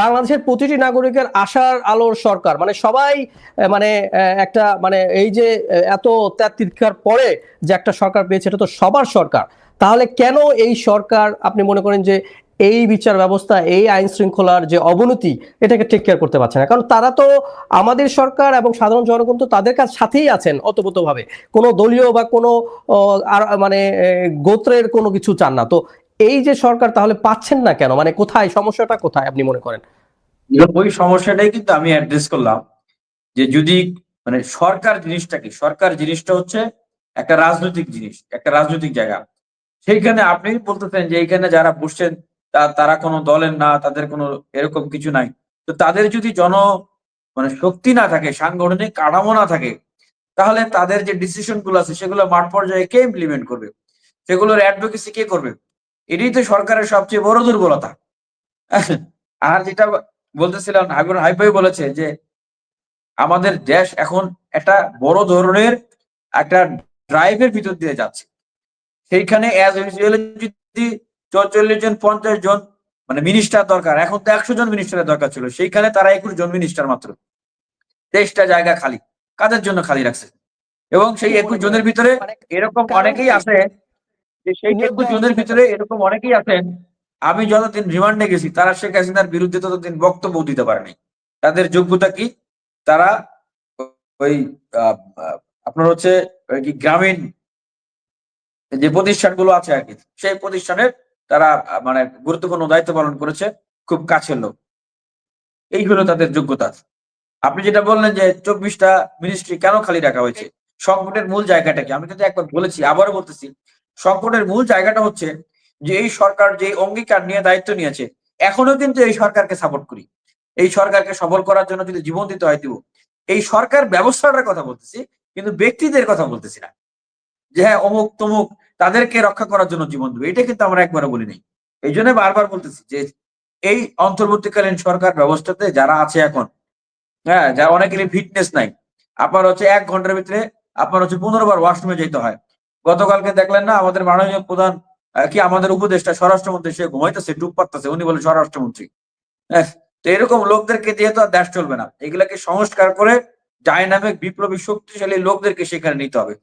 বাংলাদেশের প্রতিটি নাগরিকের আশার আলোর সরকার। মানে সবাই মানে একটা মানে এই যে এত ত্যাগ পরে যে একটা সরকার পেয়েছে, এটা তো সবার সরকার। তাহলে কেন এই সরকার, আপনি মনে করেন যে এই বিচার ব্যবস্থা, এই আইন শৃঙ্খলার যে অবনতি, এটাকে টেক কেয়ার করতে পারছে না? কারণ তারা তো আমাদের সরকার এবং সাধারণ জনগণ তো তাদের কাছে সাথেই আছেন অতপ্রতভাবে কোনো দলীয় বা কোনো আর মানে গোত্রের কোনো কিছু চান না। তো এই যে সরকার তাহলে পাচ্ছেন না কেন? মানে কোথায়? সমস্যাটা কোথায় আপনি মনে করেন? ওই সমস্যাটাই কিন্তু আমি অ্যাড্রেস করলাম যে যদি মানে সরকার জিনিসটা কি? সরকার জিনিসটা হচ্ছে একটা রাজনৈতিক জিনিস, একটা রাজনৈতিক জায়গা। সেইখানে আপনি বলতেছেন যে এইখানে যারা বসছেন তারা কোনো দলের না, তাদের কোনো এরকম কিছু নাই। তো তাদের যদি জন মানে শক্তি না থাকে, সাংগঠনিক কাঠামো না থাকে, তাহলে তাদের যে ডিসিশনগুলো আছে, সেগুলো মাঠ পর্যায়ে কে ইমপ্লিমেন্ট করবে? সেগুলোর অ্যাডভোকেসি কে করবে? এটাই তো সরকারের সবচেয়ে বড় দুর্বলতা। আর যেটা বলতেছিলাম হাবিবুর হাইফাই বলেছে যে আমাদের দেশ এখন একটা বড় ধরনের একটা ড্রাইভের ভিতর দিয়ে যাচ্ছে। সেইখানে অ্যাজ যদি চল্লিশ জন, পঞ্চাশ জন মানে মিনিস্টার দরকার, এখন তো একশো জন মিনিস্টারের দরকার ছিল, সেইখানে তারা একুশ জন মিনিস্টার মাত্র। তেইশটা জায়গা খালি, কাদের জন্য খালি রাখছে? এবং সেই একুশ জনের ভিতরে এরকম অনেকেই আছে ভিতরে এরকম অনেকেই আছেন। আমি যতদিন রিমান্ডে গেছি তারা শেখ হাসিনার বিরুদ্ধে ততদিন বক্তব্য দিতে পারেনি। তাদের যোগ্যতা কি? তারা ওই আপনার হচ্ছে গ্রামীণ যে প্রতিষ্ঠানগুলো আছে আর কি সেই প্রতিষ্ঠানের তারা মানে গুরুত্বপূর্ণ দায়িত্ব পালন করেছে খুব কাছের লোক। এই হলো তাদের যোগ্যতা। আপনি যেটা বললেন যে চব্বিশটা মিনিস্ট্রি কেন খালি রাখা হয়েছে? সংকটের মূল জায়গাটা কি? আমি কিন্তু একবার বলেছি আবারও বলতেছি সংকটের মূল জায়গাটা হচ্ছে যে এই সরকার যে অঙ্গীকার নিয়ে দায়িত্ব নিয়েছে, এখনও কিন্তু এই সরকারকে সাপোর্ট করি। এই সরকারকে সবল করার জন্য যদি জীবন দিতে হয় দিব। এই সরকার ব্যবস্থাটার কথা বলতেছি, কিন্তু ব্যক্তিদের কথা বলতেছি না। যে হ্যাঁ অমুক তমুক তাদেরকে রক্ষা করার জন্য জীবন দেবে, এটা কিন্তু আমরা একবারও বলি নাই। এই জন্য বারবার বলতেছি যে এই অন্তর্বর্তীকালীন সরকার ব্যবস্থাতে যারা আছে এখন হ্যাঁ যারা অনেকেরই ফিটনেস নাই, আপনার হচ্ছে এক ঘণ্টার ভিতরে আপনার হচ্ছে পনেরো বার ওয়াশরুমে যেতে হয়। গতকালকে দেখলেন না আমাদের মাননীয় প্রধান কি আমাদের উপদেষ্টা স্বরাষ্ট্রমন্ত্রী সে ঘুমাইতেছে ডুব পারতেছে উনি বলে স্বরাষ্ট্রমন্ত্রী। হ্যাঁ, তো এরকম লোকদেরকে দিয়ে তো আর দেশ চলবে না। এগুলাকে সংস্কার করে ডাইনামিক বিপ্লবী শক্তিশালী লোকদেরকে সেখানে নিতে হবে।